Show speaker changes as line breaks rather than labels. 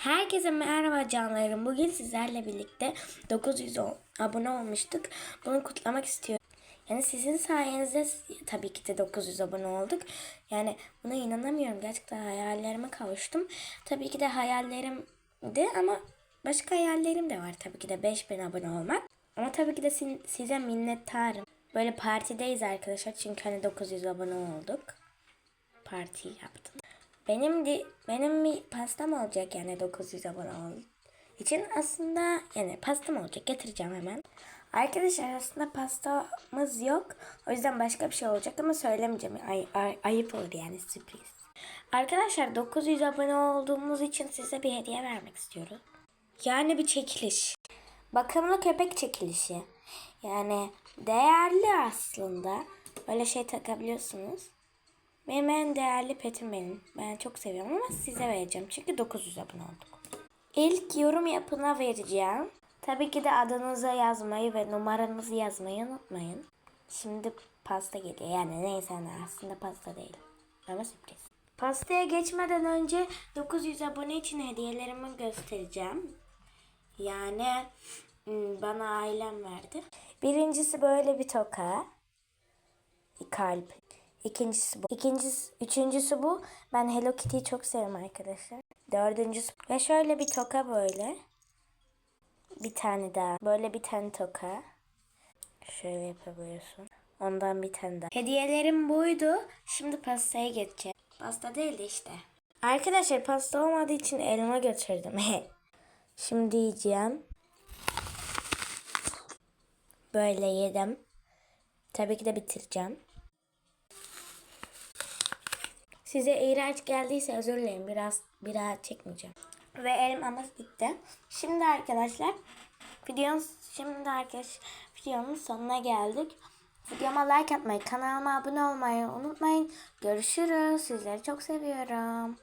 Herkese merhaba canlarım. Bugün sizlerle birlikte 900 ol- abone olmuştuk. Bunu kutlamak istiyorum. Yani sizin sayenizde tabii ki de 900 abone olduk. Yani buna inanamıyorum. Gerçekten hayallerime kavuştum. Tabii ki de hayallerimdi ama başka hayallerim de var tabii ki de 5000 abone olmak. Ama tabii ki de size minnettarım. Böyle partideyiz arkadaşlar çünkü hani 900 abone olduk. Parti yaptım. Benim de, benim bir pastam olacak yani 900 abone ol için aslında yani pastam olacak getireceğim hemen. Arkadaşlar aslında pastamız yok. O yüzden başka bir şey olacak ama söylemeyeceğim. Ay, ay- ayıp olur yani sürpriz. Arkadaşlar 900 abone olduğumuz için size bir hediye vermek istiyorum. Yani bir çekiliş. Bakımlı köpek çekilişi. Yani değerli aslında. Böyle şey takabiliyorsunuz. Benim en değerli petim benim. Ben çok seviyorum ama size vereceğim. Çünkü 900 abone olduk. İlk yorum yapına vereceğim. Tabii ki de adınızı yazmayı ve numaranızı yazmayı unutmayın. Şimdi pasta geliyor. Yani neyse ne aslında pasta değil. Ama sürpriz. Pastaya geçmeden önce 900 abone için hediyelerimi göstereceğim. Yani hmm, bana ailem verdi. Birincisi böyle bir toka kalp. İkincisi bu. İkincisi, üçüncüsü bu. Ben Hello Kitty'yi çok seviyorum arkadaşlar. Dördüncüsü ve şöyle bir toka böyle. Bir tane daha. Böyle bir tane toka. Şöyle yapabiliyorsun. Ondan bir tane daha. Hediyelerim buydu. Şimdi pastaya geçeceğim. Pasta değildi işte. Arkadaşlar pasta olmadığı için elma götürdüm. Şimdi yiyeceğim. Böyle yedim. Tabii ki de bitireceğim. Size iğrenç geldiyse özür dilerim. Biraz biraz çekmeyeceğim. Ve elmamız bitti. Şimdi arkadaşlar videonun şimdi arkadaş videonun sonuna geldik. Videoma like atmayı, kanalıma abone olmayı unutmayın. Görüşürüz. Sizleri çok seviyorum.